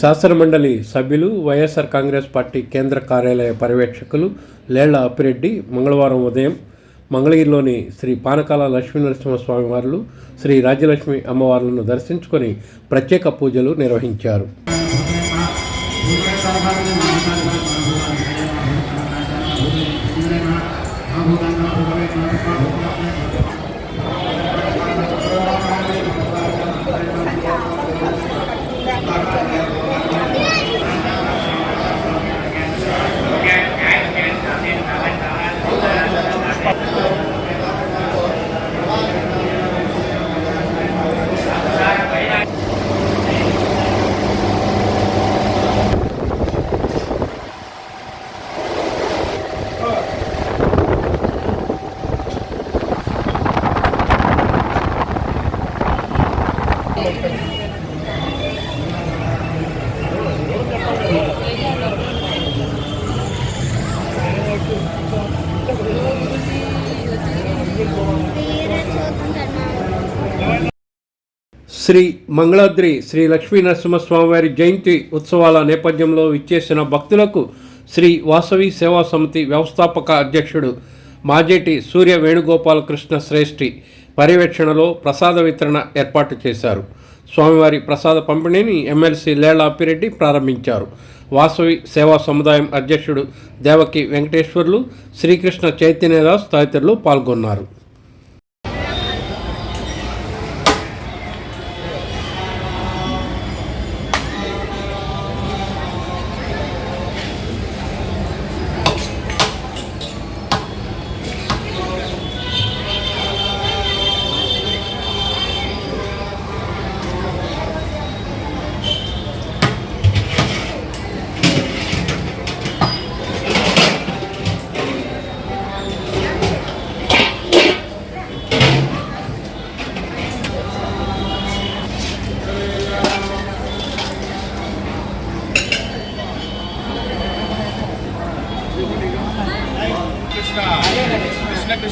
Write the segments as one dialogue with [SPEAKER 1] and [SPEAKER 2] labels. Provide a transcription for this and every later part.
[SPEAKER 1] శాసనమండలి సభ్యులు వైఎస్ఆర్ కాంగ్రెస్ పార్టీ కేంద్ర కార్యాలయ పర్యవేక్షకులు లేళ్ళ అప్పిరెడ్డి మంగళవారం ఉదయం మంగళగిరిలోని శ్రీ పానకాల లక్ష్మీనరసింహస్వామి వారులు శ్రీ రాజ్యలక్ష్మి అమ్మవార్లను దర్శించుకొని ప్రత్యేక పూజలు నిర్వహించారు. శ్రీ మంగళాద్రి శ్రీ లక్ష్మీ నరసింహస్వామివారి జయంతి ఉత్సవాల నేపథ్యంలో విచ్చేసిన భక్తులకు శ్రీ వాసవి సేవా సమితి వ్యవస్థాపక అధ్యక్షుడు మాజేటి సూర్య వేణుగోపాలకృష్ణ శ్రేష్ఠి పర్యవేక్షణలో ప్రసాద వితరణ ఏర్పాటు చేశారు. స్వామివారి ప్రసాద పంపిణీని ఎమ్మెల్సీ లేళ్ళ అప్పిరెడ్డి ప్రారంభించారు. వాసవి సేవా సముదాయం అధ్యక్షుడు దేవకి వెంకటేశ్వర్లు శ్రీకృష్ణ చైతన్యదాస్ తదితరులు పాల్గొన్నారు.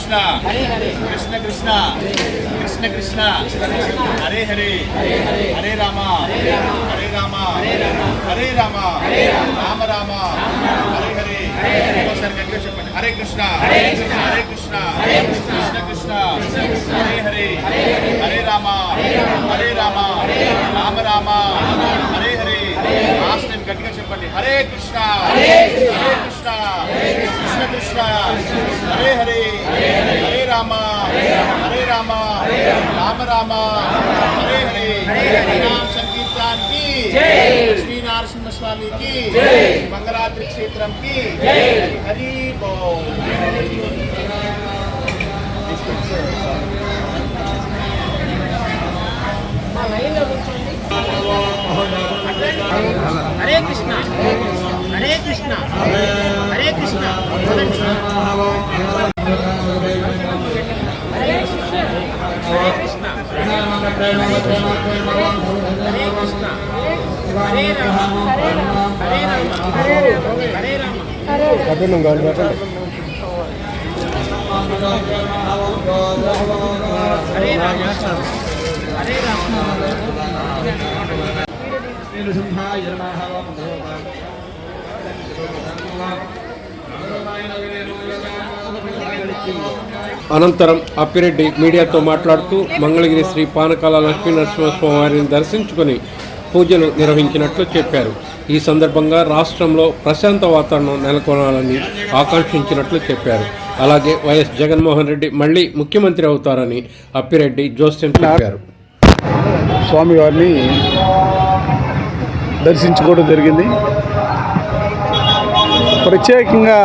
[SPEAKER 2] కృష్ణ. కృష్ణ కృష్ణ. కృష్ణ కృష్ణ. హరే హరే. హరే రామ. హరే రామ. హరే రామ. రామ రామ. హరే హరే. ఒకసారి గట్టిగా చెప్పండి. హరే కృష్ణ. హరే కృష్ణ. కృష్ణ కృష్ణ. హరే హరే. హరే రామ. హరే రామ. రామ రామ. హరే హరే. లాస్ట్ టైం గట్టిగా చెప్పండి. హరే కృష్ణ. హరే కృష్ణ. కృష్ణ కృష్ణ. హరే హరే. రామ రామ హరే. హరే నామ సంకీర్తన్కి లక్ష్మీ నరసింహ స్వామి కి మంగళాద్రి క్షేత్రం కి హరి బోల్.
[SPEAKER 3] హరే కృష్ణ హరే రామ హరే రామ హరే రామ హరే రామ హరే రామ.
[SPEAKER 1] అనంతరం అప్పిరెడ్డి మీడియాతో మాట్లాడుతూ మంగళగిరి శ్రీ పానకాల లక్ష్మీనరసింహస్వామి వారిని దర్శించుకొని పూజలు నిర్వహించినట్లు చెప్పారు. ఈ సందర్భంగా రాష్ట్రంలో ప్రశాంత వాతావరణం నెలకొనాలని ఆకాంక్షించినట్లు చెప్పారు. అలాగే వైఎస్ జగన్మోహన్ రెడ్డి మళ్ళీ ముఖ్యమంత్రి అవుతారని అప్పిరెడ్డి జోస్యం చెప్పారు.
[SPEAKER 4] స్వామివారిని దర్శించుకోవడం జరిగింది. ప్రత్యేకంగా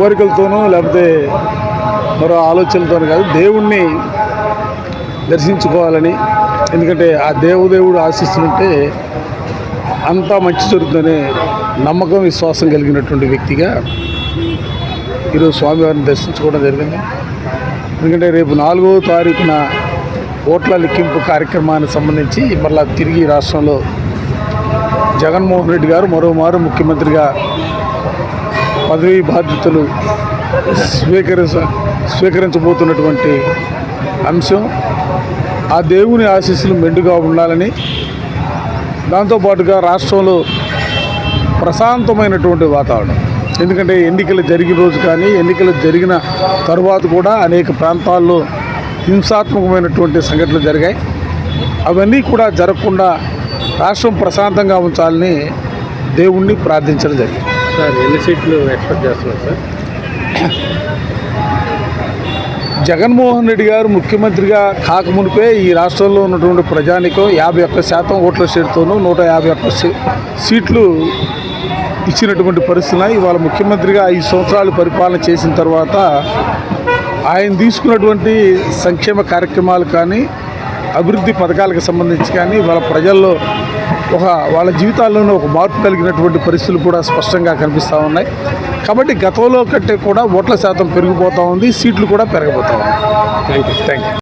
[SPEAKER 4] కోరికలతోనూ లేకపోతే మరో ఆలోచనలతోనూ కాదు దేవుణ్ణి దర్శించుకోవాలని. ఎందుకంటే ఆ దేవుదేవుడు ఆశిస్తుంటే అంతా మంచి జరుగుతుందనే నమ్మకం విశ్వాసం కలిగినటువంటి వ్యక్తిగా ఈరోజు స్వామివారిని దర్శించుకోవడం జరిగింది. ఎందుకంటే రేపు నాలుగవ తారీఖున ఓట్ల లెక్కింపు కార్యక్రమానికి సంబంధించి మళ్ళా తిరిగి రాష్ట్రంలో జగన్మోహన్ రెడ్డి గారు మరోమారు ముఖ్యమంత్రిగా పదవీ బాధ్యతలు స్వీకరించ స్వీకరించబోతున్నటువంటి అంశం ఆ దేవుని ఆశీస్సులు మెండుగా ఉండాలని దాంతోపాటుగా రాష్ట్రంలో ప్రశాంతమైనటువంటి వాతావరణం. ఎందుకంటే ఎన్నికలు జరిగిన రోజు కానీ ఎన్నికలు జరిగిన తరువాత కూడా అనేక ప్రాంతాల్లో హింసాత్మకమైనటువంటి సంఘటనలు జరిగాయి. అవన్నీ కూడా జరగకుండా రాష్ట్రం ప్రశాంతంగా ఉంచాలని దేవుణ్ణి ప్రార్థించడం జరిగింది.
[SPEAKER 1] సార్ ఎన్ని సీట్లు ఎక్స్పెక్ట్ చేస్తున్నారు సార్?
[SPEAKER 4] జగన్మోహన్ రెడ్డి గారు ముఖ్యమంత్రిగా కాకమునిపే ఈ రాష్ట్రంలో ఉన్నటువంటి ప్రజానికం యాభై ఒక్క శాతం ఓట్ల సీట్తోనూ నూట యాభై ఒక్క సీట్లు ఇచ్చినటువంటి పరిస్థితులు ఇవాళ ముఖ్యమంత్రిగా ఐదు సంవత్సరాలు పరిపాలన చేసిన తర్వాత ఆయన తీసుకున్నటువంటి సంక్షేమ కార్యక్రమాలు కానీ అభివృద్ధి పథకాలకు సంబంధించి కానీ వాళ్ళ ప్రజల్లో ఒక వాళ్ళ జీవితాల్లోనే ఒక మార్పు కలిగినటువంటి పరిస్థితులు కూడా స్పష్టంగా కనిపిస్తూ ఉన్నాయి. కాబట్టి గతంలో కంటే కూడా ఓట్ల శాతం పెరిగిపోతూ ఉంది సీట్లు కూడా పెరగబోతూ ఉన్నాయి.
[SPEAKER 1] Thank you
[SPEAKER 4] thank you